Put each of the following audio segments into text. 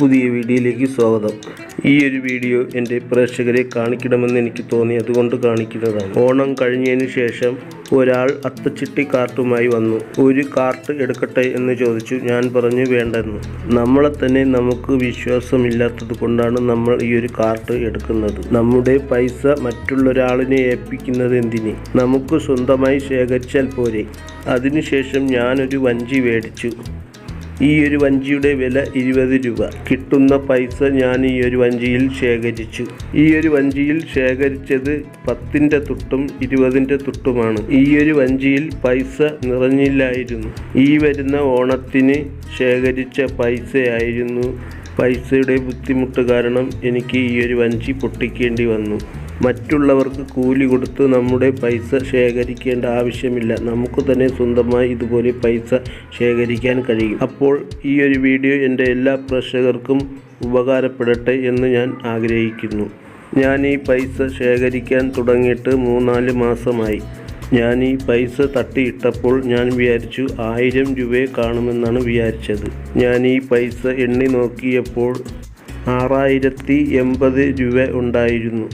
പുതിയ വീഡിയോയിലേക്ക് സ്വാഗതം. ഈ ഒരു വീഡിയോ എന്റെ പ്രേക്ഷകരെ കാണിക്കണമെന്ന് എനിക്ക് തോന്നി. അതുകൊണ്ട് കാണിക്കുന്നതാണ്. ഓണം കഴിഞ്ഞതിന് ശേഷം ഒരാൾ അത്തച്ചിട്ടി കാർട്ടുമായി വന്നു. ഒരു കാർട്ട് എടുക്കട്ടെ എന്ന് ചോദിച്ചു. ഞാൻ പറഞ്ഞു വേണ്ടെന്ന്. നമ്മളെ തന്നെ നമുക്ക് വിശ്വാസമില്ലാത്തത് കൊണ്ടാണ് നമ്മൾ ഈ ഒരു കാർട്ട് എടുക്കുന്നത്. നമ്മുടെ പൈസ മറ്റുള്ളൊരാളിനെ ഏൽപ്പിക്കുന്നത് എന്തിന്? നമുക്ക് സ്വന്തമായി ശേഖരിച്ചാൽ പോരെ. അതിനുശേഷം ഞാനൊരു വഞ്ചി മേടിച്ചു. ഈ ഒരു വഞ്ചിയുടെ വില ഇരുപത് രൂപ. കിട്ടുന്ന പൈസ ഞാൻ ഈ ഒരു വഞ്ചിയിൽ ശേഖരിച്ചു. ഈ ഒരു വഞ്ചിയിൽ ശേഖരിച്ചത് പത്തിന്റെ തുട്ടും ഇരുപതിന്റെ തുട്ടുമാണ്. ഈ ഒരു വഞ്ചിയിൽ പൈസ നിറഞ്ഞില്ലായിരുന്നു. ഈ വരുന്ന ഓണത്തിന് ശേഖരിച്ച പൈസയായിരുന്നു. പൈസയുടെ ബുദ്ധിമുട്ട് കാരണം എനിക്ക് ഈ ഒരു വഞ്ചി പൊട്ടിക്കേണ്ടി വന്നു. മറ്റുള്ളവർക്ക് കൂലി കൊടുത്ത് നമ്മുടെ പൈസ ശേഖരിക്കേണ്ട ആവശ്യമില്ല. നമുക്ക് തന്നെ സ്വന്തമായി ഇതുപോലെ പൈസ ശേഖരിക്കാൻ കഴിയും. അപ്പോൾ ഈ ഒരു വീഡിയോ എന്റെ എല്ലാ പ്രേക്ഷകർക്കും ഉപകാരപ്പെടട്ടെ എന്ന് ഞാൻ ആഗ്രഹിക്കുന്നു. ഞാൻ ഈ പൈസ ശേഖരിക്കാൻ തുടങ്ങിയിട്ട് മൂന്നാൽ മാസമായി. ഞാൻ ഈ പൈസ തട്ടിയിട്ടപ്പോൾ ഞാൻ വിചാരിച്ചു ആയിരം രൂപയെ കാണുമെന്നാണ് വിചാരിച്ചത്. ഞാൻ ഈ പൈസ എണ്ണി നോക്കിയപ്പോൾ ആറായിരത്തി എൺപത് രൂപ ഉണ്ടായിരുന്നു.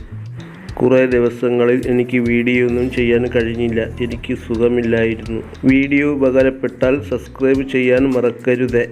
കുറേ ദിവസങ്ങളിൽ എനിക്ക് വീഡിയോ ഒന്നും ചെയ്യാൻ കഴിഞ്ഞില്ല. എനിക്ക് സുഖമില്ലായിരുന്നു. വീഡിയോ ഉപകാരപ്പെട്ടാൽ സബ്സ്ക്രൈബ് ചെയ്യാൻ മറക്കരുത്.